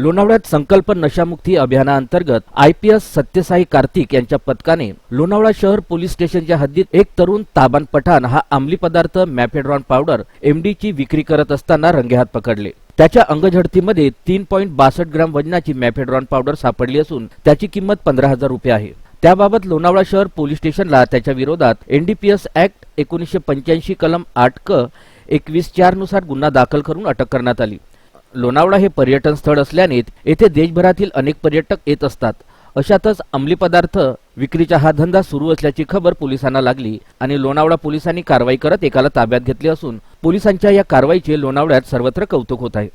लोणावळ्यात संकल्प नशामुक्ती अभियानाअंतर्गत I P S Satyasai Kartik यांच्या पथकाने लोणावळा शहर पोलीस स्टेशनच्या हद्दीत एक तरुण ताबान पठाण हा अंमली पदार्थ मॅफेड्रॉन पावडर एमडीची विक्री करत असताना रंगेहात पकडले. त्याच्या अंगझडतीमध्ये तीन पॉईंट बासष्ट ग्राम वजनाची मॅफेड्रॉन पावडर सापडली असून त्याची किंमत पंधरा हजार रुपये आहे. त्याबाबत लोणावळा शहर पोलीस स्टेशनला त्याच्या विरोधात एनडीपीएस ऍक्ट एकोणीसशे पंच्याऐंशी कलम आठ क एकवीस चारनुसार गुन्हा दाखल करून अटक करण्यात आली. लोणावळा हे पर्यटन स्थळ असल्याने येथे देशभरातील अनेक पर्यटक येत असतात. अशातच अंमली पदार्थ विक्रीचा हा धंदा सुरू असल्याची खबर पोलिसांना लागली आणि लोणावळा पोलिसांनी कारवाई करत एकाला ताब्यात घेतले असून पोलिसांच्या या कारवाईचे लोणावळ्यात सर्वत्र कौतुक होत आहे.